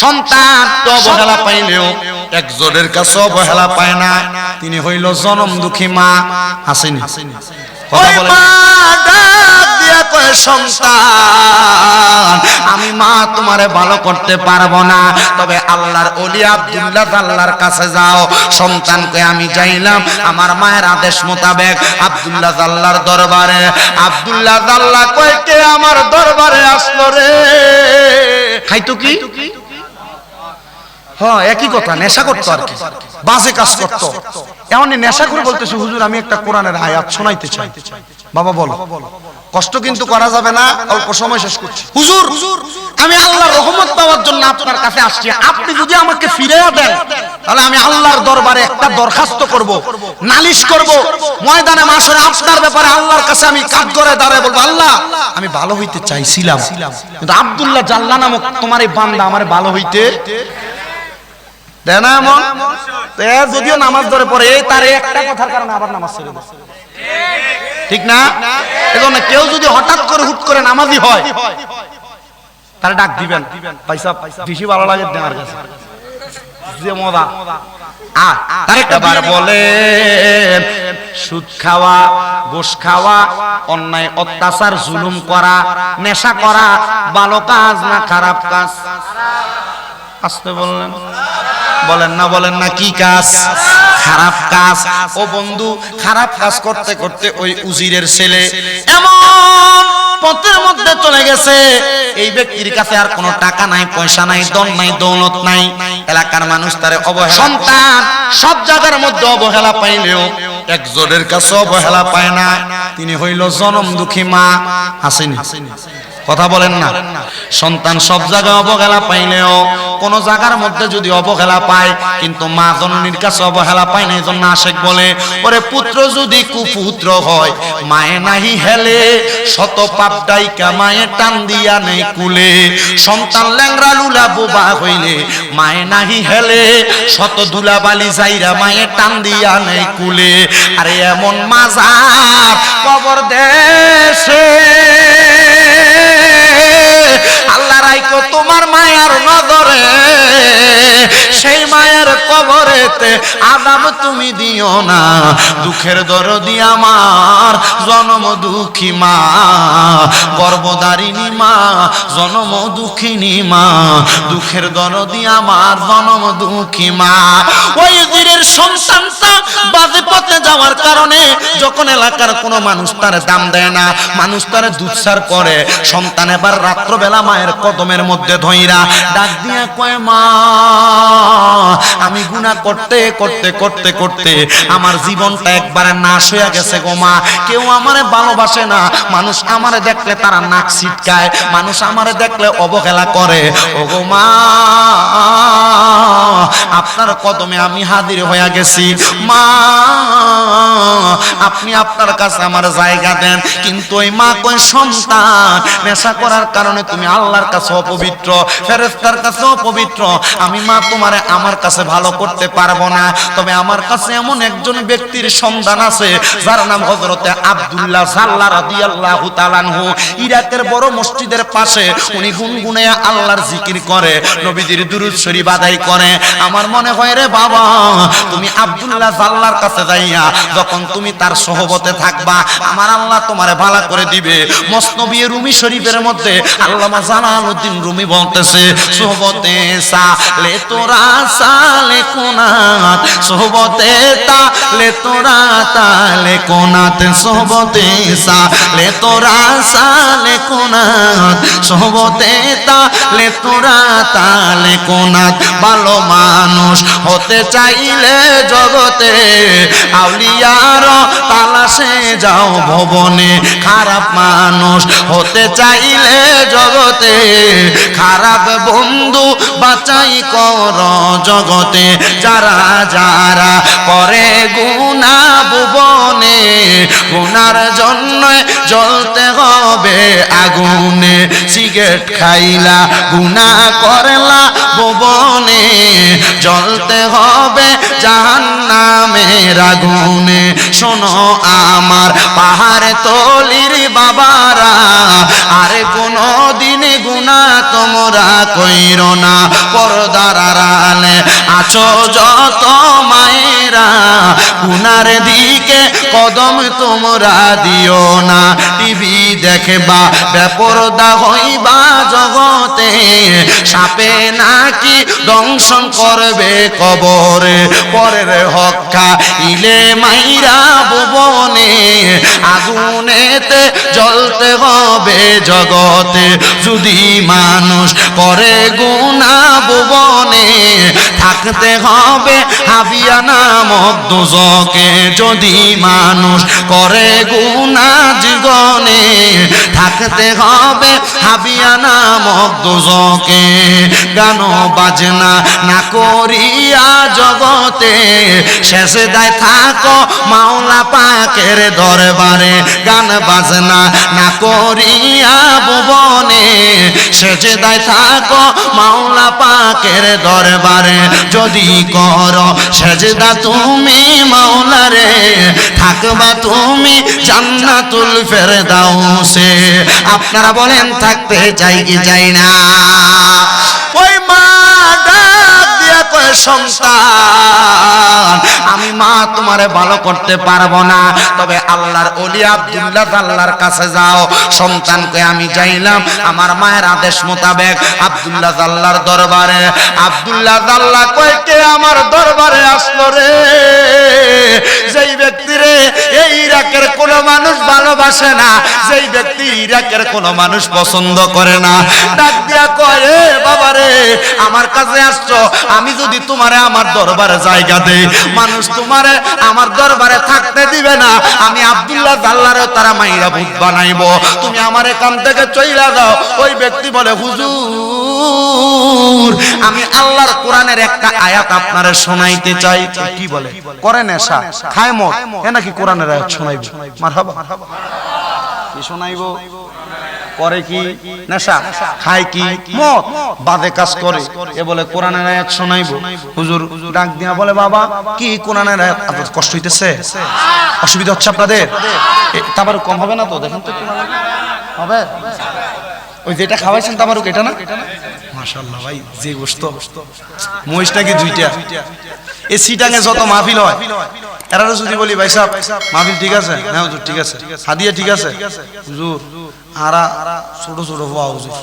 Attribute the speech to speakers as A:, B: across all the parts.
A: সন্তান তো অবহেলা পাইলেও একজনের কাছে অবহেলা পায় না। তিনি হইল জনম দুঃখী মা। আসেনি?
B: সন্তান
A: আমি মা তোমারে ভালো করতে পারব না। তবে আল্লাহর ওলি আব্দুল্লাহ আল্লাহর কাছে যাও। সন্তানকে আমি যাইলাম আমার মায়ের আদেশ মোতাবেক আব্দুল্লাহ আল্লাহর দরবারে। আব্দুল্লাহ আল্লাহ কয় কে আমার দরবারে আসলো রে? খাইতো কি? হ্যাঁ একই কথা নেশা করতো আর কি। বাজে কাজ করতো। এমনই নেশা করে বলতেছি হুজুর আমি একটা কোরআনের আয়াত শোনাইতে চাই। বাবা বলো। কষ্ট কিন্তু করা যাবে না অল্প সময় শেষ করছি। হুজুর আমি আল্লাহর রহমত পাওয়ার জন্য আপনার কাছে আসছি। আপনি যদি আমাকে ফিরে দেন তাহলে আমি আল্লাহর দরবারে একটা দরখাস্ত করব নালিশ করব ময়দানে মাসরে আপনার ব্যাপারে আল্লাহর কাছে আমি কাজ করে দাঁড়ায় বলব আল্লাহ আমি ভালো হইতে চাইছিলাম। কিন্তু আব্দুল্লাহ জাল্লা নামক তোমার এই বান্দা আমার ভালো হইতে দেয় না যদিও নামাজ ধরে পড়ে এই তার একটা কথার কারণে আবার নামাজ ছেড়ে দেয়। ঠিক না? এজন্য কেউ যদি হঠাৎ করে হুট করে নামাজি হয় তার ডাক দিবেন। পয়সা বেশি ভালো লাগে দেওয়ার কাছে। যে মজা। সুদ খাওয়া গোশ খাওয়া অন্যায় অত্যাচার জুলুম করা নেশা করা ভালো কাজ না খারাপ কাজ? আসতে বললেন। বলেন না বলেন না, কি কাজ? খারাপ কাজ। ও বন্ধু, খারাপ কাজ করতে করতে ওই উজিরের ছেলে এমন পথের মধ্যে চলে গেছে। এই ব্যক্তির কাছে আর কোনো টাকা নাই, পয়সা নাই দন নাই, দৌলত নাই। এলাকার মানুষ তার অবহেলা সন্তান, সব জায়গার মধ্যে অবহেলা পাইলেও একজনের কাছে অবহেলা পায় না। তিনি হইল জনম দুঃখী মা আসেনি কথা বলেন না। সন্তান সব জায়গায় অবহেলা পাইলেও, কোন জায়গার মধ্যে যদি অবহেলা পায়, কিন্তু মা জননীর কাছে অবহেলা পায় না এই জন্য আশেক বলে, ওরে পুত্র যদি কুপুত্র হয়, মায়ে নাহি হেলে, শত পাপ ডাইকা মায়ে টান দিয়া নেই কুলে। সন্তান ল্যাংরা লুলা বোবা হইলে, মায়ে নাহি হেলে, শত ধুলা বালি যাইরা মায়ে টান দিয়া নেই কুলে। আরে এমন মাজার কবর দেশে তোমার মায়ার নজরে সেই মায়ের কবরেতে আদাম তুমি দিও না। দুঃখের দরদি আমার, জনম দুঃখী মা। গর্ভদারিণী মা, জনম দুঃখিনী মা। দুঃখের দরদি আমার, জনম দুঃখী মা। ওই বীরের সন্তানটা বাজে পথে যাওয়ার কারণে যখন এলাকার কোনো মানুষ তার দাম দেয় না, মানুষ তার দুঃসার করে, সন্তান এবার রাত্রবেলা মায়ের কদমের মধ্যে ধইরা ডাক দিয়া কয়, মা আমি গুনাহ করতে করতে করতে করতে আমার জীবনটা একবারে নাশ হয়ে গেছে গো মা। কেউ আমারে ভালোবাসে না। মানুষ আমারে দেখলে তারা নাক ছিটকায়। মানুষ আমারে দেখলে অবহেলা করে। ও গো মা, আপনার কদমে আমি হাজির হয়ে গেছি। মা, আপনি আপনার কাছে আমার জায়গা দেন। কিন্তু ওই মা কই সন্তান? নেশা করার কারণে তুমি আল্লাহর কাছে অপবিত্র ফেরেস্তার কাছে অপবিত্র। আমি মা তোমারে আমার কাছে ভালো করতে পারব না। তবে আমার কাছে এমন একজন ব্যক্তির সন্ধান আছে, যার নাম হযরতে আব্দুল্লাহ সাল্লাহ রাদিয়াল্লাহু তাআলাহু ইরাকের বড় মসজিদের পাশে উনি গুনগুনে আল্লাহর জিকির করে, নবীজির দুরূদ শরীফ আদায় করে। আমার মনে হয়, রে বাবা, তুমি আব্দুল্লাহ সাল্লাহর কাছে যাইয়া যখন তুমি তার সহবতে থাকবা, আমার আল্লাহ তোমারে ভালো করে দিবে। মসনবী রুমি শরীফের মধ্যে আল্লামা জালালউদ্দিন রুমি বলতেছে, সোহবতে সালে তোরা সালে কোনাত সোহবতে তালে তোরা, তালে কোনাত, সোহবতে সালে তোরা সালে কোনাত, সোহবতে তালে তোরা, তালে কোনাত। ভালো মানুষ হতে চাইলে জগতে আউলিয়ার তালাশে যাও ভবনে। খারাপ মানুষ হতে চাইলে জগতে। খারাপ বন্ধু বাঁচাই কর জগতে। যারা যারা করে গুণা ভুবনে গুনার জন্য জ্বলতে হবে আগুনে। সিগারেট খাইলা গুনা করলা ভুবনে, জ্বলতে হবে জাহান্নামের আগুনে। শোনো
B: কইর না, পর্দার আড়ালে আছো যত মায়েরা। গুনার দিকে কদম তোমরা দিও না। টিভি দেখবা, বেপরদা হইবা জগতে সাপে নাকি দংশন করবে কবরে? পরের হক্কা ইলে মাইরা ভুবনে, আগুনেতে জ্বলতে হবে জগতে। যদি মানুষ করে গুণা ভুবনে থাকতে হবে। নামক দুজকে যদি মানুষ করে গুণা জীবনে, থাকতে হবে। হাবিয়া নামক দুজকে গান বাজনা না করিয়া জগতে। শেষে দায় থাকো মাওলা পাকের দরবারে, গান বাজনা না করিয়া ভুবনে। শেষে দায় থাকো মাওলা পাকের দরবারে যদি কর সেজদা তুমি মাওলারে, থাকবা তুমি জান্নাতুল ফেরদাউসে। আপনারা বলেন, থাকতে চাই কি চাই না? ওই মা ডাক দিয়া কয়, সন্তান আমি মা তোমারে ভালো করতে পারব না। তবে আল্লাহর অলি আব্দুল্লাহ আল্লাহর কাছে যাও। সন্তানকে আমি যাইলাম আমার মায়ের আদেশ মোতাবেক আব্দুল্লাহ আল্লাহর দরবারে। আব্দুল্লাহ আল্লাহ কয়েকে আমার দরবারে আসলো রে? যেই ব্যক্তি রে এই ইরাকের মানুষ ভালোবাসে না। যেই ব্যক্তি ইরাকের মানুষ পছন্দ করে না। ডাক দিয়া কয়, "এ বাবা রে আমার কাছে আসছো। আমি যদি তোমারে আমার দরবারে জায়গা দেই, মানুষ তোমারে আমার দরবারে থাকতে দিবে না। আমি আব্দুল্লাহ জাল্লারে তারা মাইরা ভূত বানাইবো। তুমি আমার এখান থেকে চইলা ওই ব্যক্তি বলে, হুজুর আমি আল্লাহর কোরআনের একটা আয়াত আপনারে শোনাইতে চাই।
A: কি বলে? করে নেশা, খায় মদ। এ নাকি কোরআনের আয়াত শোনাইব? মারহাবা। কি শোনাইব? করে কি নেশা, খায় কি মদ? বাদে কাজ করে। এ বলে কোরআনের আয়াত শোনাইব। হুজুর ডাক দিয়া বলে, বাবা, কি কোরআনের আয়াত? আপনাদের কষ্ট হইতেছে? অসুবিধা হচ্ছে আপনাদের? তারপরে কম হবে না তো? দেখেন তো হবে? ওই যেটা খাওয়াইছেন তাবারুক, এটা না? মাশাআল্লাহ ভাই, যে গোস্ত মহিষটা দুইটা। এই সিটাঙে যত মাহফিল হয় এরা যদি বলি, ভাই সাহেব, মাহফিল ঠিক আছে? হ্যাঁ হুজুর, ঠিক আছে। হাদিয়া ঠিক আছে? হুজুর, আরা ছোট ছোট হওয়া হুজুর।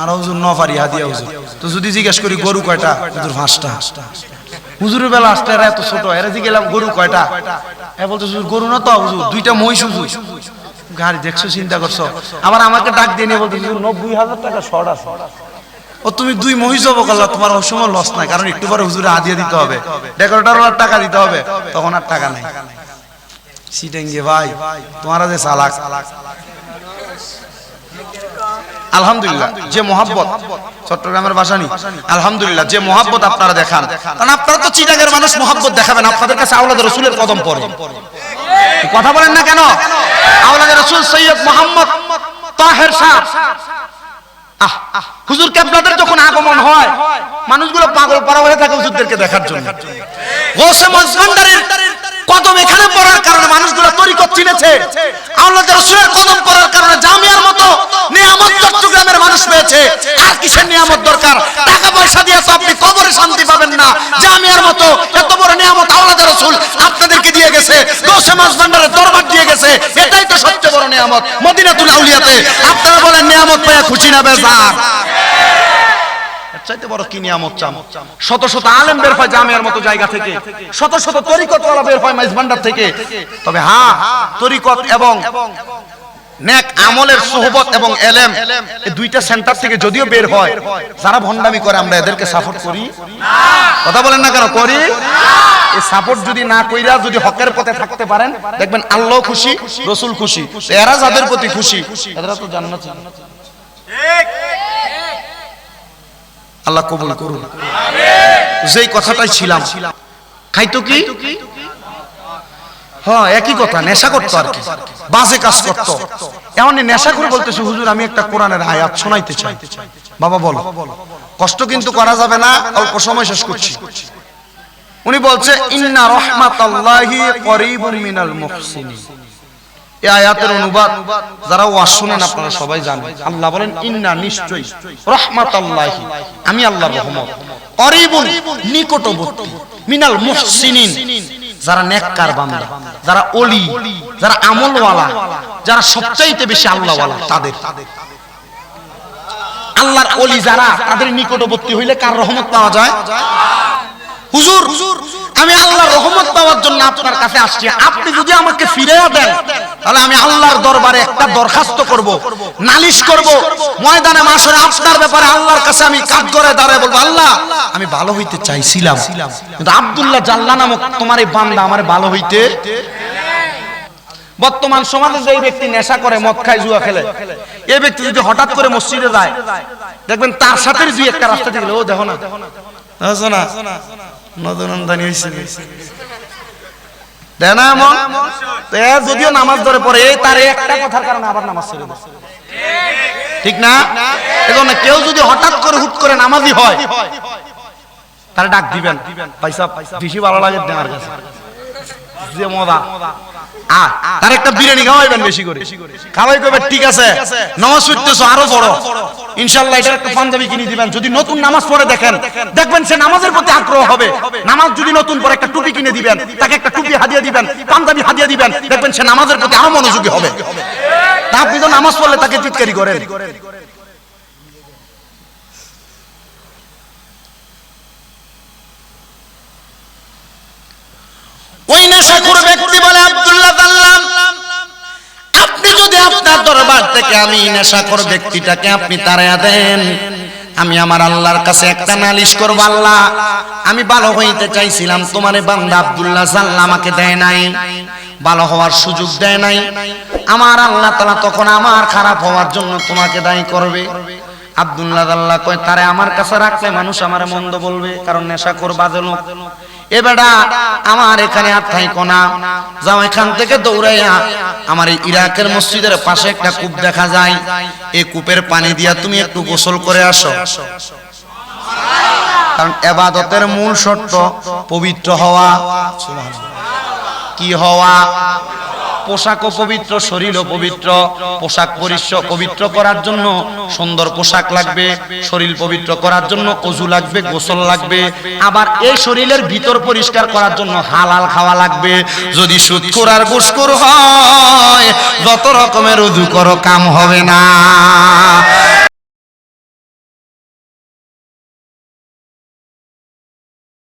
A: আর হুজুর নফারি হাদিয়া হুজুর। তো যদি জিজ্ঞেস করি, গরু কয়টা? হুজুর, পাঁচটা। হুজুরের বেলা আসতে এরা এত ছোট, এরা জিজ্ঞেলাম গরু কয়টা? এ বলতো হুজুর, গরু না তো, হুজুর? দুইটা মহিষ হুজুর। গাড়ি, দেখছ, চিন্তা করছ? আবার আমাকে ডাক দিয়ে নিয়ে বলতো নব্বই হাজার টাকা শর্ট আছে। ও তুমি দুই মহিষ করলা, তোমার লস নাই, কারণ একটু পরে হুজুরে দিতে হবে। ডেকোরেটর টাকা দিতে হবে, তখন আর টাকা নাই। সিটেঙ্গে ভাই আলহামদুলিল্লাহ, যে মোহাব্বত, চট্টগ্রামের ভাষা নি আলহামদুলিল্লাহ, যে মোহাব্বত আপনারা দেখান। কারণ আপনারা তো চিটাগের মানুষ, মোহাব্বত দেখাবেন, আপনাদের কাছে আওলাদ রসুলের কদম পড়ে। কথা বলেন না কেন? আওলাদ রসুল সৈয়দ মোহাম্মদ তাহের শাহ হুজুরকে যখন আগমন হয়, মানুষগুলো পাগল হয়ে থাকে হুজুরদেরকে দেখার জন্য। কদম এখানে পড়ার কারণে মানুষগুলো তরিকত চিনেছে। আল্লাহ রসুলের কদম পড়ার কারণে জামিয়ার মতো নিয়ামত চট্টগ্রামের মানুষ পেয়েছে। আর কিসের নিয়ামত দরকার? টাকা পয়সা দিয়ে আপনি কবরে শান্তি পাবেন না। জামিয়ার মতো এত বড় নিয়ামত আল্লাহ রসুল আপনাদেরকে দিয়ে গেছে। গোসে দরবার দিয়ে গেছে। এটাই সবচেয়ে বড় নিয়ামত মদিনাতুল আউলিয়াতে। আপনারা বলেন, নিয়ামত পেয়ে খুশি না বেজার? চাইতে বড় কি নিয়ামত চাম? শত শত আলেম বের হয় জামিয়ার মতো জায়গা থেকে। শত শত বের হয় থেকে। তবে হ্যাঁ তরিকত এবং নেক আমলের সোহবত এবং এলেম এই দুইটা সেন্টার থেকে যদিও বের হয়, যারা ভণ্ডামি করে, আমরা এদেরকে সাপোর্ট করি। কথা বলেন না কেন? করি? সাপোর্ট যদি না কইরা যদি হকের পথে থাকতে পারেন, দেখবেন আল্লাহ খুশি, রসুল খুশি, এরা যাদের প্রতি খুশি এরা তো জান্নাত। আল্লাহ কবুল করুন। যেই কথাটাই ছিলাম, খাইতো কি? হ্যাঁ একই কথা, নেশা করতো আর কি। বাজে কাজ করতো। নেশা করে বলতেছে, হুজুর, আমি একটা কোরআনের আয়াত শোনাইতে চাই। বাবা বলো, কষ্ট কিন্তু করা যাবে না, অল্প সময় শেষ করছি। উনি বলছে, ইন্না রহমাতাল্লাহি করিবুম মিনাল মুহসিনিন। এই আয়াতের অনুবাদ যারা ওয়াজ শুনেন আপনারা সবাই জানেন। আল্লাহ বলেন, ইন্না নিশ্চয়ই রহমাতাল্লাহি। আমি আল্লাহর রহমত। করিবুন নিকটবর্তী, মিনাল মুহসিনিন। যারা নেককার বান্দা, যারা ওলি, যারা আমলওয়ালা, যারা সবচাইতে বেশি আল্লাহওয়ালা, তাদের। আল্লাহর ওলি যারা, তাদের নিকটবর্তী হইলে কার রহমত পাওয়া যায়? হুজুর, আমি আল্লাহর রহমত পাওয়ার জন্য আপনার কাছে আসছি। আপনি যদি আমাকে ফিরে দেন, তাহলে আমি আল্লাহর দরবারে একটা দরখাস্ত করব, নালিশ করব, ময়দানে মাসরে আপনার ব্যাপারে আল্লাহর কাছে আমি কাজ করে দাঁড়ায় বলব, আল্লাহ, আমি ভালো হইতে চাইছিলাম, কিন্তু আব্দুল্লাহ জাল্লা নামক তোমার এই বান্দা আমার ভালো হইতে বর্তমান সমাজে যে ব্যক্তি নেশা করে, মদ খায়, জুয়া খেলে, এই ব্যক্তি যদি হঠাৎ করে মসজিদে যায়, দেখবেন তার সাথে দুই একটা রাস্তা থেকে ও দেখো না হয়েছে। যদিও নামাজ ধরে পড়ে এই তার একটা কথার কারণে আবার নামাজ ছেড়ে ঠিক না? এজন্য কেউ যদি হঠাৎ করে হুট করে নামাজি হয় তারা ডাক দিবেন। পয়সা বেশি ভালো লাগে দেওয়ার কাছে। যে মজা আ তার একটা বিরিয়ানি খাওয়াইবেন বেশি করে। খাওয়াই কবে ঠিক আছে নামাজ আরও বড় ইনশাআল্লাহ এটার একটা পাঞ্জাবি কিনে দিবেন। যদি নতুন নামাজ পড়ে দেখেন, দেখবেন সে নামাজের প্রতি আগ্রহ হবে। নামাজ যদি নতুন পরে একটা টুপি কিনে দিবেন, তাকে একটা টুপি হাদিয়া দিবেন, পাঞ্জাবি হাদিয়া দিবেন, দেখবেন সে নামাজের প্রতি আরও মনোযোগী হবে। তা আপনি তো নামাজ পড়লে তাকে চিৎকারি করেন।
B: আপনার থেকে আমি নেশাখোর ব্যক্তিটাকে আপনি তাড়াইয়া দেন। আমি আমার আল্লাহর কাছে একটা নালিশ করব, আল্লাহ, আমি ভালো হইতে চাইছিলাম, তোমারে বান্দা আব্দুল্লাহ জাল্লা আমাকে দেয় নাই, ভালো হওয়ার সুযোগ দেয় নাই। আমার আল্লাহ তালা তখন আমার খারাপ হওয়ার জন্য তোমাকে দায়ী করবে। আব্দুল্লাহ আল্লাহ কয়, তারে আমার কাছে রাখলে মানুষ আমার মন্দ বলবে, কারণ নেশা কর লোক। এ বেটা, আমার এখানে আর থাইকো না। যাও এখান থেকে দৌড়াইয়া আমার এই ইরাকের মসজিদের পাশে একটা কূপ দেখা যায়। এই কূপের পানি দিয়া তুমি একটু গোসল করে আসো। কারণ এবাদতের মূল শর্ত পবিত্র হওয়া। কি হওয়া? পোশাকও পবিত্র, শরীরও পবিত্র, পোশাক পরিশ্র পবিত্র করার জন্য সুন্দর পোশাক লাগবে, শরীর পবিত্র করার জন্য অজু লাগবে, গোসল লাগবে। আবার এই শরীরের ভিতর পরিষ্কার করার জন্য হালাল খাওয়া লাগবে। যদি সুৎখোর আর ঘুষখোর হয়, যত রকমের উজু করো, কাম হবে না।